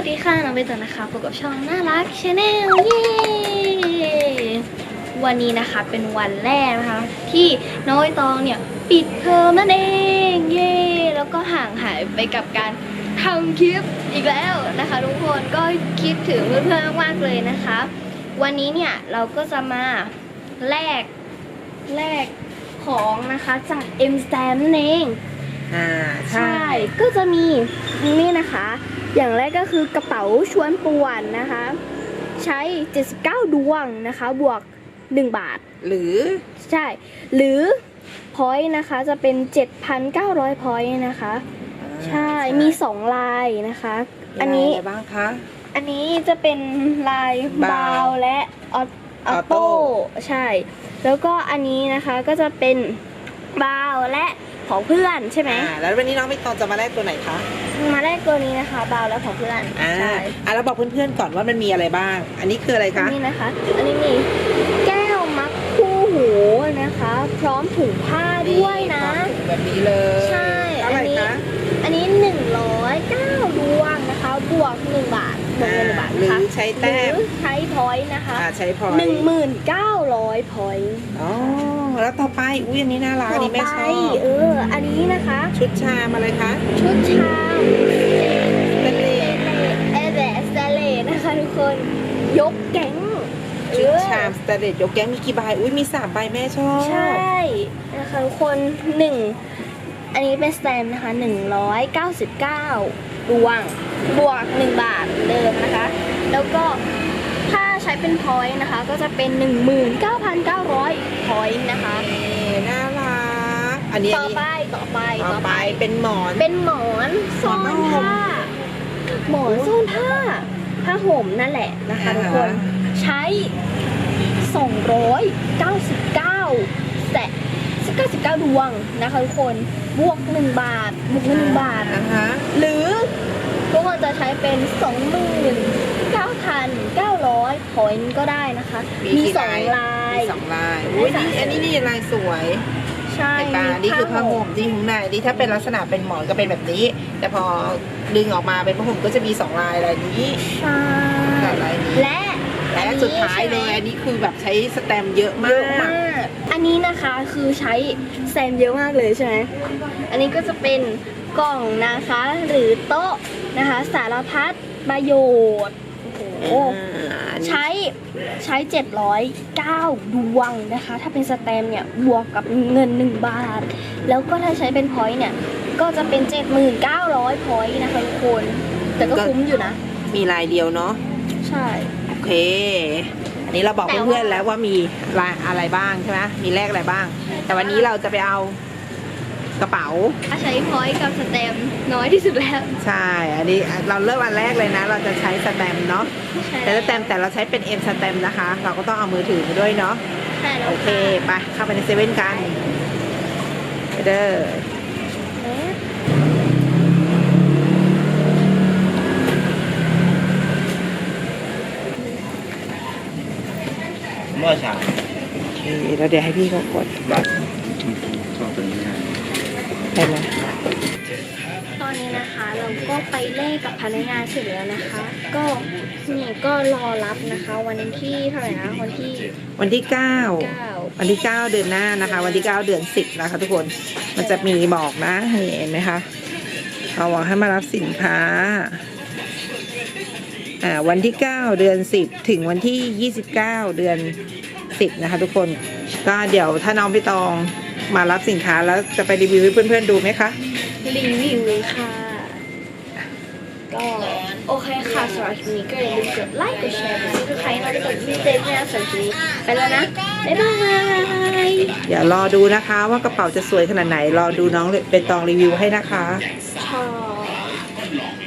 ัสดีค่ะ น้องใบเตยนะคะพบกับช่องน่ารักชาแนลเย้วันนี้นะคะเป็นวันแรกนะคะ ที่น้องใบตองเนี่ยปิดเทอมนั่นเองเย้แล้วก็ห่างหายไปกับการทำคลิปอีกแล้วนะคะ ทุกคนก็คิดถึงเพื่อนๆมากๆเลยนะคะ วันนี้เนี่ยเราก็จะมาแลกแลกของนะคะจาก M Stand นั่นเองอ่าใช่ ก็จะมีนี่นะคะ อย่างแรกก็คือกระเป๋าชวนป่วนนะคะ ใช้ 79 ดวงนะคะ บวก 1 บาท หรือใช่ หรือพอยต์นะคะจะเป็น 7,900พอยต์นะคะ ใช่มี 2 ลายนะคะ อันนี้มีอะไรบ้างคะ อันนี้จะเป็นลายบาบาววและออออโต้โต้ใช่ แล้วก็อันนี้นะคะก็จะเป็นบาวและ ของเพื่อนใช่ไหมอ่าแล้ววันนี้น้องไม่ตองจะมาแลกตัวไหนคะมาแรกตัวนี้นะคะบาวและของเพื่อนอ่าใช่อ่าแล้วบอกเพื่อนๆก่อนว่ามันมีอะไรบ้าง อันนี้คืออะไรอัคะนนี้นะคะ อันนี้มีแก้วมักคู่หูนะคะ พร้อมถุงผ้าด้วยนะ ความสุขแบบนี้เลยใช่เท่าไหร่อันนี้ คะอันนี้ 109ดวงนะคะ บวก 1 บาทบ วกเงิน1บาทหรืนะคะอใช้แต้มหรือใช้พอยต์นะคะอ่าใช้พอย1,900พอยต์อ๋อแล้วต่อไปอุ้ยอันนี้น่ารักอันนี้แม่ชอบเออ อันนี้นะคะ ชุดชามอะไรคะชุดชามเป็นเลเอเดสเตเลนะคะทุกคน ยกแก๊งชุดเออชามสเตนเลสยกแก้งมีกี่ใบอุ้ยมีสามใบแม่ชอบ ใช่ นะคะทุกคนหนึ่ง อันนี้เป็นสแตมป์นะคะ 199 ดวง บวก 1 บาทเดิมนะคะ แล้วก็ถ้าใช้เป็นพอยต์นะคะ ก็จะเป็น 19,900พอยต์นะคะนี่น่ารัก อันนี้ต่อไปต่อไปต่อไปเป็นหมอน เป็นหมอนซ่อนผ้า หมอนซ่อนผ้า ผ้าห่มนั่นแหละนะคะอ่าทุกคนใช้ 299แสะ 99 ดวงนะคะทุกคน บวก 1 บาท บวกเงิน1บาท อ่าฮะหรือทุกคนจะใช้เป็น 29,900 พอยต์ก็ได้นะคะ มีกี่สองลาย มีสองลายอุ้ยมีสาม นี่อันนี้นี่ลายสวยใช่ไอ้ตานี่คือผ้าห่มที่ข้างในนี่ถ้าเป็นลักษณะเป็นหมอนก็เป็นแบบนี้ แต่พอดึงออกมาเป็นผ้าห่มก็จะมีสองลายลายนี้ใช่กับลายนี้และและอันนี้สุดท้ายใช่ไหมเลยอันนี้คือแบบใช้สแตมป์เยอะเยมาอะกมาก อันนี้นะคะคือใช้แซมเยอะมากเลยใช่ไหมอันนี้ก็จะเป็นกล่องนะคะหรือโต๊ะนะคะ สารพัดประโยชน์โอ้โหอ่าอันนี้ใช้ใช้ 709 ดวงนะคะ ถ้าเป็นสแตมป์เนี่ยบวกกับเงิน 1 บาท แล้วก็ถ้าใช้เป็นพอยต์เนี่ย ก็จะเป็น 79,000พอยต์นะคะทุกคน แต่ก็คุ้มอยู่นะ มีลายเดียวเนาะ ใช่ โอเค อันนี้เราบอกแต่ว่าเพื่อนๆแล้วว่ามีลายอะไรบ้างใช่ไหมมีแลกอะไรบ้าง แต่วันนี้เราจะไปเอากระเป๋าถ้าใช้พอยต์กับสแตมป์น้อยที่สุดแล้ว ใช่ อันนี้เราเริ่มอันแรกเลยนะ เราจะใช้สแตมป์เนาะใช่แต่สแตมป์แต่เราใช้เป็นเอ็นสแตมป์นะคะ เราก็ต้องเอามือถือมาด้วยเนาะใช่แล้วโอเค ไปเข้าไปในเซเว่นกันไปเด้อ เมื่อเช้าโอเคแล้วเดี๋ยวให้พี่เขากดบัตรชอบตัวนี้นะไปเลยตอนนี้นะคะเราก็ไปแลกกับพนักงานเสร็จแล้วนะคะ ก็นี่ก็รอรับนะคะ วันที่เท่าไหร่นะวันที่วันที่เก้า9วันที่9เดือนหน้านะคะ วันที่9เดือน10นะคะ ทุกคนมันจะมีบอกนะนี่เห็นไหมคะเขาบอกให้มารับสินค้า อ่าวันที่ 9 เดือน 10 ถึงวันที่ 29 เดือน 10 นะคะทุกคน ก็เดี๋ยวถ้าน้องพี่ตองมารับสินค้าแล้วจะไปรีวิวให้เพื่อนๆดูไหมคะ รีวิวค่ะ ก็โอเคค่ะสำหรับคลิปนี้ก็อย่าลืมกดไลค์กดแชร์กดซับสไครต์นะกดติดตามนะสำหรับคลิปนี้ไปแล้วนะ บ๊ายบายเดี๋ยวรอดูนะคะว่ากระเป๋าจะสวยขนาดไหน รอดูน้องเป็นตองรีวิวให้นะคะชอบ